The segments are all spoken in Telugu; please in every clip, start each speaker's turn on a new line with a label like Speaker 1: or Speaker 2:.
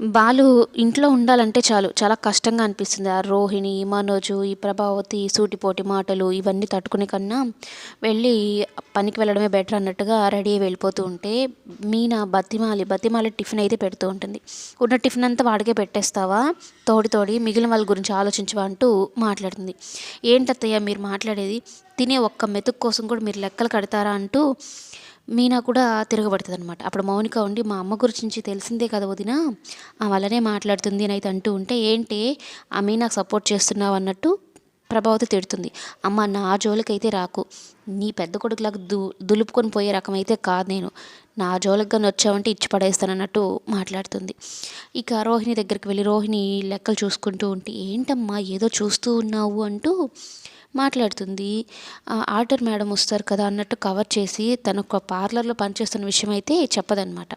Speaker 1: బాలు ఇంట్లో ఉండాలంటే చాలు. చాలా కష్టంగా అనిపిస్తుంది. ఆ రోహిణి మనోజు ఈ ప్రభావతి సూటిపోటి మాటలు ఇవన్నీ తట్టుకునే కన్నా వెళ్ళి పనికి వెళ్ళడమే బెటర్ అన్నట్టుగా రెడీ అయి వెళ్ళిపోతూ ఉంటే మీనా బతిమాలి బతిమాలి టిఫిన్ అయితే పెడుతూ ఉంటుంది. ఉన్న టిఫిన్ అంతా వాడికే పెట్టేస్తావా? తోడి తోడి మిగిలిన వాళ్ళ గురించి ఆలోచించవా అంటూ మాట్లాడుతుంది. ఏంటత్తయ్య మీరు మాట్లాడేది? తినే ఒక్క మెతుకు కోసం కూడా మీరు లెక్కలు కడతారా అంటూ మీనా కూడా తిరగబడుతుంది అనమాట అప్పుడు మౌనిక ఉండి మా అమ్మ గురించి తెలిసిందే కదా వదిన ఆ వల్లనే మాట్లాడుతుంది అని అయితే అంటూ ఉంటే ఏంటి ఆ మీనాకు సపోర్ట్ చేస్తున్నావు అన్నట్టు ప్రభావతి తిడుతుంది. అమ్మ నా జోలికైతే రాకు. నీ పెద్ద కొడుకులాగా దు దులుపుకొని పోయే రకం అయితే కాదు నేను. నా జోలికి కానీ వచ్చావంటే ఇచ్చి పడేస్తాను అన్నట్టు మాట్లాడుతుంది. ఇక రోహిణి దగ్గరికి వెళ్ళి రోహిణి లెక్కలు చూసుకుంటూ ఉంటే ఏంటమ్మా ఏదో చూస్తూ ఉన్నావు అంటూ మాట్లాడుతుంది. ఆర్డర్ మేడం వస్తారు కదా అన్నట్టు కవర్ చేసి తను ఒక పార్లర్లో పనిచేస్తున్న విషయం అయితే చెప్పదనమాట.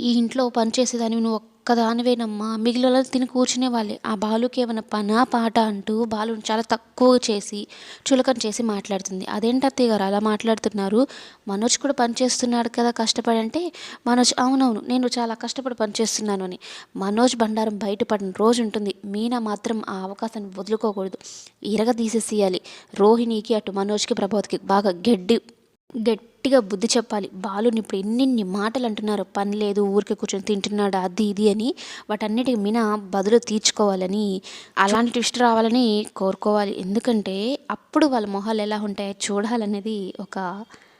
Speaker 1: ఈ ఇంట్లో పనిచేసేదాన్ని నువ్వు ఒక్కదానివేనమ్మా. మిగిలిన తిని కూర్చునే వాళ్ళే ఆ బాలుకి ఏమైనా పనా పాట అంటూ బాలుని చాలా తక్కువ చేసి చులకన చేసి మాట్లాడుతుంది. అదేంటి అత్తయ్య గారు అలా మాట్లాడుతున్నారు? మనోజ్ కూడా పనిచేస్తున్నాడు కదా కష్టపడి అంటే మనోజ్ అవునవును నేను చాలా కష్టపడి పనిచేస్తున్నాను అని. మనోజ్ బండారం బయటపడిన రోజు ఉంటుంది. మీనా మాత్రం ఆ అవకాశాన్ని వదులుకోకూడదు. ఇరగ తీసేసేయాలి. రోహిణికి అటు మనోజ్కి ప్రభావతికి బాగా గడ్డి గట్టిగా బుద్ధి చెప్పాలి. బాలుని ఇప్పుడు ఎన్నెన్ని మాటలు అంటున్నారు పని లేదు ఊరికే కూర్చొని తింటున్నాడు అది ఇది అని వాటన్నిటికి మిన బదులు తీర్చుకోవాలని అలాంటి ట్విస్ట్ రావాలని కోరుకోవాలి. ఎందుకంటే అప్పుడు వాళ్ళ మొహాలు ఎలా ఉంటాయో చూడాలనేది ఒక